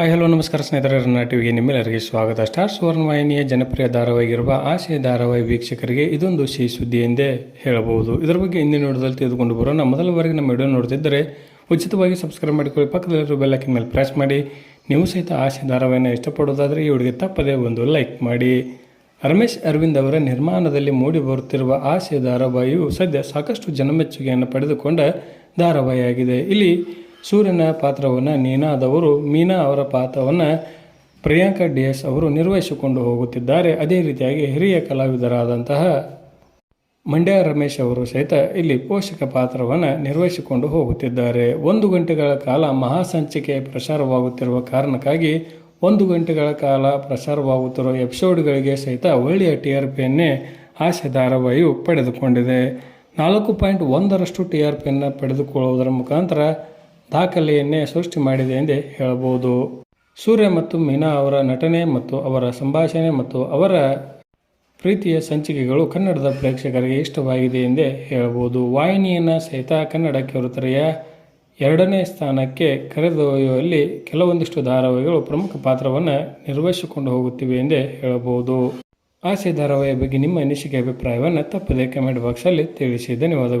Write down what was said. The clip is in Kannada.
ಹಾಯ್, ಹಲೋ, ನಮಸ್ಕಾರ ಸ್ನೇಹಿತರೆ ರನ್ನ ಟಿವಿಗೆ ನಿಮ್ಮೆಲ್ಲರಿಗೆ ಸ್ವಾಗತ. ಸ್ಟಾರ್ ಸುವರ್ಣ ವಾಹಿನಿಯ ಜನಪ್ರಿಯ ಧಾರಾವಾಹಿಗಿರುವ ಆಶಯ ಧಾರಾವಾಹಿ ವೀಕ್ಷಕರಿಗೆ ಇದೊಂದು ಸಿಹಿ ಸುದ್ದಿ ಎಂದೇ ಹೇಳಬಹುದು. ಇದರ ಬಗ್ಗೆ ಇಂದಿನ ನೋಡದಲ್ಲಿ ತೆಗೆದುಕೊಂಡು ಬರೋಣ. ಮೊದಲ ಬಾರಿಗೆ ನಮ್ಮ ವಿಡಿಯೋ ನೋಡ್ತಿದ್ದರೆ ಉಚಿತವಾಗಿ ಸಬ್ಸ್ಕ್ರೈಬ್ ಮಾಡಿಕೊಳ್ಳಿ. ಪಕ್ಕದಲ್ಲಿರೋ ಬೆಲ್ಲೈಕನ್ ಮೇಲೆ ಪ್ರೆಸ್ ಮಾಡಿ. ನೀವು ಸಹಿತ ಆಶಯ ಧಾರಾವಾಹಿನ ಇಷ್ಟಪಡೋದಾದರೆ ಈ ಹುಡುಗಿ ತಪ್ಪದೇ ಒಂದು ಲೈಕ್ ಮಾಡಿ. ರಮೇಶ್ ಅರವಿಂದ್ ಅವರ ನಿರ್ಮಾಣದಲ್ಲಿ ಮೂಡಿ ಬರುತ್ತಿರುವ ಆಸೆ ಧಾರಾವಾಹಿಯು ಸದ್ಯ ಸಾಕಷ್ಟು ಜನಮೆಚ್ಚುಗೆಯನ್ನು ಪಡೆದುಕೊಂಡ ಧಾರಾವಾಹಿಯಾಗಿದೆ. ಇಲ್ಲಿ ಸೂರ್ಯನ ಪಾತ್ರವನ್ನು ನೀನಾದವರು, ಮೀನಾ ಅವರ ಪಾತ್ರವನ್ನು ಪ್ರಿಯಾಂಕಾ ಡಿ ಎಸ್ ಅವರು ನಿರ್ವಹಿಸಿಕೊಂಡು ಹೋಗುತ್ತಿದ್ದಾರೆ. ಅದೇ ರೀತಿಯಾಗಿ ಹಿರಿಯ ಕಲಾವಿದರಾದಂತಹ ಮಂಡ್ಯ ರಮೇಶ್ ಅವರು ಸಹಿತ ಇಲ್ಲಿ ಪೋಷಕ ಪಾತ್ರವನ್ನು ನಿರ್ವಹಿಸಿಕೊಂಡು ಹೋಗುತ್ತಿದ್ದಾರೆ. ಒಂದು ಗಂಟೆಗಳ ಕಾಲ ಮಹಾಸಂಚಿಕೆ ಪ್ರಸಾರವಾಗುತ್ತಿರುವ ಕಾರಣಕ್ಕಾಗಿ ಒಂದು ಗಂಟೆಗಳ ಕಾಲ ಪ್ರಸಾರವಾಗುತ್ತಿರುವ ಎಪಿಸೋಡ್ಗಳಿಗೆ ಸಹಿತ ಒಳ್ಳೆಯ ಟಿ ಆರ್ ಪಿಯನ್ನೇ ಆಸೆ ಧಾರಾವಾಹಿಯು ಪಡೆದುಕೊಂಡಿದೆ. ನಾಲ್ಕು ಪಾಯಿಂಟ್ ಒಂದರಷ್ಟು ಟಿ ಆರ್ ಪಿಯನ್ನು ಪಡೆದುಕೊಳ್ಳುವುದರ ಮುಖಾಂತರ ದಾಖಲೆಯನ್ನೇ ಸೃಷ್ಟಿ ಮಾಡಿದೆ ಎಂದೇ ಹೇಳಬಹುದು. ಸೂರ್ಯ ಮತ್ತು ಮೀನಾ ಅವರ ನಟನೆ ಮತ್ತು ಅವರ ಸಂಭಾಷಣೆ ಮತ್ತು ಅವರ ಪ್ರೀತಿಯ ಸಂಚಿಕೆಗಳು ಕನ್ನಡದ ಪ್ರೇಕ್ಷಕರಿಗೆ ಇಷ್ಟವಾಗಿದೆ ಎಂದೇ ಹೇಳಬಹುದು. ವಾಹಿನಿಯನ್ನು ಸಹಿತ ಕನ್ನಡ ಕಿರುತೆರೆಯ ಎರಡನೇ ಸ್ಥಾನಕ್ಕೆ ಕರೆದೊಯ್ಯುವಲ್ಲಿ ಕೆಲವೊಂದಿಷ್ಟು ಧಾರಾವಾಹಿಗಳು ಪ್ರಮುಖ ಪಾತ್ರವನ್ನು ನಿರ್ವಹಿಸಿಕೊಂಡು ಹೋಗುತ್ತಿವೆ ಎಂದೇ ಹೇಳಬಹುದು. ಆಸೆ ಧಾರಾವಾಹಿಯ ಬಗ್ಗೆ ನಿಮ್ಮ ಅನಿಸಿಕೆ, ಅಭಿಪ್ರಾಯವನ್ನು ತಪ್ಪದೇ ಕಮೆಂಟ್ ಬಾಕ್ಸಲ್ಲಿ ತಿಳಿಸಿ. ಧನ್ಯವಾದಗಳು.